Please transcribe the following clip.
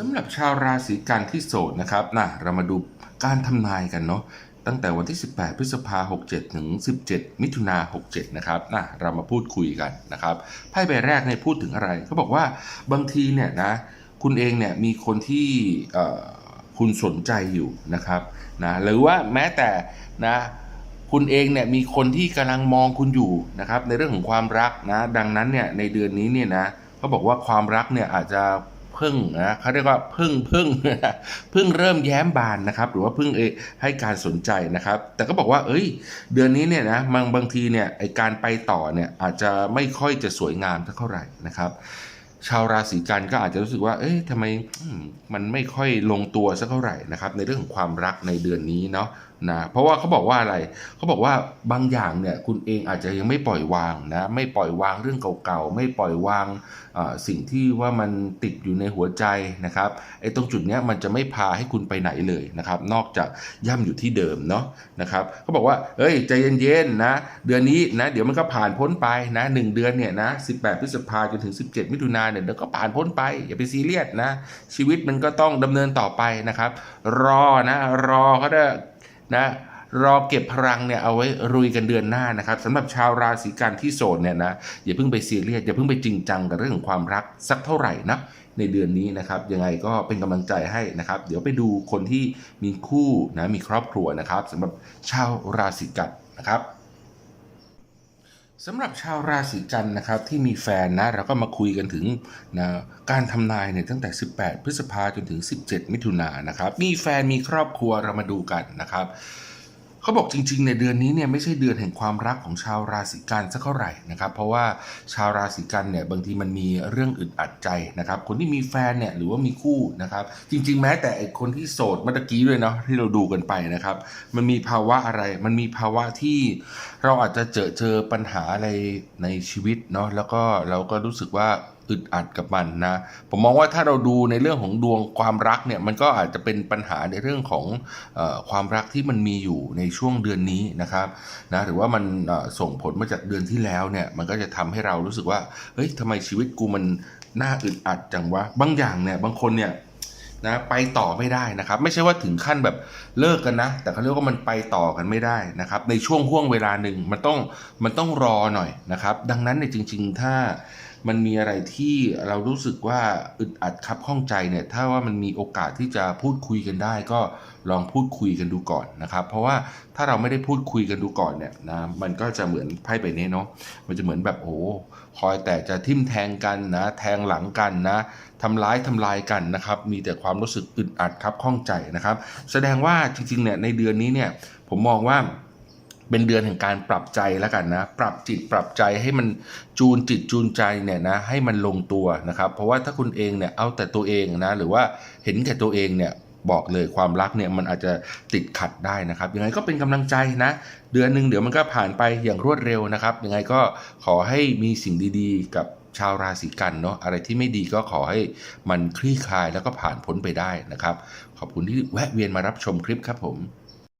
สำหรับชาวราศีกันที่โสดนะครับนะเรามาดูการทำนายกันเนาะตั้งแต่วันที่ 18 พฤษภา67 ถึง 17 มิถุนา67 นะครับนะเรามาพูดคุยกันนะครับไพ่ใบแรกเนี่ยพูดถึงอะไรเขาบอกว่าบางทีเนี่ยนะคุณเองเนี่ยมีคนที่คุณสนใจอยู่นะครับนะหรือว่าแม้แต่นะคุณเองเนี่ยมีคนที่กำลังมองคุณอยู่นะครับในเรื่องของความรักนะดังนั้นเนี่ยในเดือนนี้เนี่ยนะเขาบอกว่าความรักเนี่ยอาจจะ พิ่งนะเขาเรียกว่าพิ่งพิ่งพิ่งเริ่มแย้มบานนะครับหรือว่าพิ่งเอให้การสนใจนะครับ แต่ก็บอกว่า เอ้ย เดือนนี้เนี่ยนะบางบางทีเนี่ยไอการไปต่อเนี่ยอาจจะไม่ค่อยจะสวยงามสักเท่าไหร่นะครับ ชาวราศีกันก็อาจจะรู้สึกว่า เอ้ยทำไมมันไม่ค่อยลงตัวสักเท่าไหร่นะครับในเรื่องของความรักในเดือนนี้เนาะนะเพราะว่าเขาบอกว่าอะไรเขาบอกว่าบางอย่างเนี่ยคุณเองอาจจะยังไม่ปล่อยวางนะไม่ปล่อยวางเรื่องเก่าๆไม่ปล่อยวางสิ่งที่ว่ามันติดอยู่ในหัวใจนะครับไอ้ตรงจุดเนี้ยมันจะไม่พาให้คุณไปไหนเลยนะครับ นอกจากย่ำอยู่ที่เดิมเนาะนะครับเขาบอกว่าเอ้ยใจเย็นๆนะเดือนนี้นะเดี๋ยวมันก็ผ่านพ้นไปนะหนึ่งเดือนเนี่ยนะ18พฤษภาจนถึง 17 มิถุนายนเนี่ยเดี๋ยวก็ผ่านพ้นไปอย่าไปซีเรียสนะชีวิตมันก็ต้องดำเนินต่อไปนะครับ รอนะรอเขาได้ นะรอเก็บพลังเนี่ยเอาไว้รุยกันเดือนหน้านะครับสำหรับชาวราศีกันที่โสดเนี่ยนะอย่าเพิ่งไปซีเรียสอย่าเพิ่งไปจริงจังกับเรื่องของความรักสักเท่าไหร่นะในเดือนนี้นะครับยังไงก็เป็นกำลังใจให้นะครับ เดี๋ยวไปดูคนที่มีคู่นะมีครอบครัวนะครับสำหรับชาวราศีกันนะครับ สำหรับชาวราศีกันนะครับที่มีแฟนนะเราก็มาคุยกันถึงนะการทำนายเนี่ยตั้งแต่ 18 พฤษภาจนถึง 17 มิถุนายนนะครับมีแฟนมีครอบครัวเรามาดูกันนะครับ เขาบอกจริงๆในเดือนนี้เนี่ยไม่ใช่เดือนแห่งความรักของชาวราศีกันสักเท่าไหร่นะครับ เพราะว่าชาวราศีกันเนี่ยบางทีมันมีเรื่องอึดอัดใจนะครับ คนที่มีแฟนเนี่ยหรือว่ามีคู่นะครับ จริง ๆ แม้แต่คนที่โสดเมื่อกี้ด้วยเนาะที่เราดูกันไปนะครับ มันมีภาวะอะไร มันมีภาวะที่เราอาจจะเจอเจอปัญหาอะไรในชีวิตเนาะแล้วก็เราก็รู้สึกว่า อึดอัดกับมันนะ ผมมองว่าถ้าเราดูในเรื่องของดวงความรักเนี่ยมันก็อาจจะเป็นปัญหาในเรื่องของอความรักที่มันมีอยู่ในช่วงเดือนนี้นะครับนะหรือว่ามันส่งผลมาจากเดือนที่แล้วเนี่ยมันก็จะทำให้เรารู้สึกว่าเฮ้ยทำไมชีวิตกูมันน่าอึดอัดจังวะบางอย่างเนี่ยบางคนเนี่ยนะไปต่อไม่ได้นะครับ ไม่ใช่ว่าถึงขั้นแบบเลิกกันนะ แต่เขาเรียกว่ามันไปต่อกันไม่ได้นะครับ ในช่วงห่วงเวลาหนึ่งมันต้องมันต้องรอหน่อยนะครับ ดังนั้นเนี่ยจริง ๆ ถ้า มันมีอะไรที่เรารู้สึกว่าอึดอัดคับข้องใจเนี่ยถ้าว่ามันมีโอกาสที่จะพูดคุยกันได้ ก็ลองพูดคุยกันดูก่อนนะครับ เพราะว่าถ้าเราไม่ได้พูดคุยกันดูก่อนเนี่ยนะมันก็จะเหมือนไพ่ใบนี้เนาะมันจะเหมือนแบบโอ้คอยแต่จะทิ่มแทงกันนะ แทงหลังกันนะทำร้ายทำลายกันนะครับ มีแต่ความรู้สึกอึดอัดคับข้องใจนะครับ แสดงว่าจริงๆเนี่ยในเดือนนี้เนี่ยผมมองว่า เป็นเดือนแห่งการปรับใจแล้วกันนะ ปรับจิตปรับใจให้มันจูนจิตจูนใจเนี่ยนะให้มันลงตัวนะครับ เพราะว่าถ้าคุณเองเนี่ยเอาแต่ตัวเองนะหรือว่าเห็นแก่ตัวเองเนี่ยบอกเลยความรักเนี่ยมันอาจจะติดขัดได้นะครับ ยังไงก็เป็นกำลังใจนะ เดือนหนึ่งเดี๋ยวมันก็ผ่านไปอย่างรวดเร็วนะครับ ยังไงก็ขอให้มีสิ่งดีๆ กับชาวราศีกันเนาะอะไรที่ไม่ดีก็ขอให้มันคลี่คลายแล้วก็ผ่านพ้นไปได้นะครับ ขอบคุณที่แวะเวียนมารับชมคลิปครับผม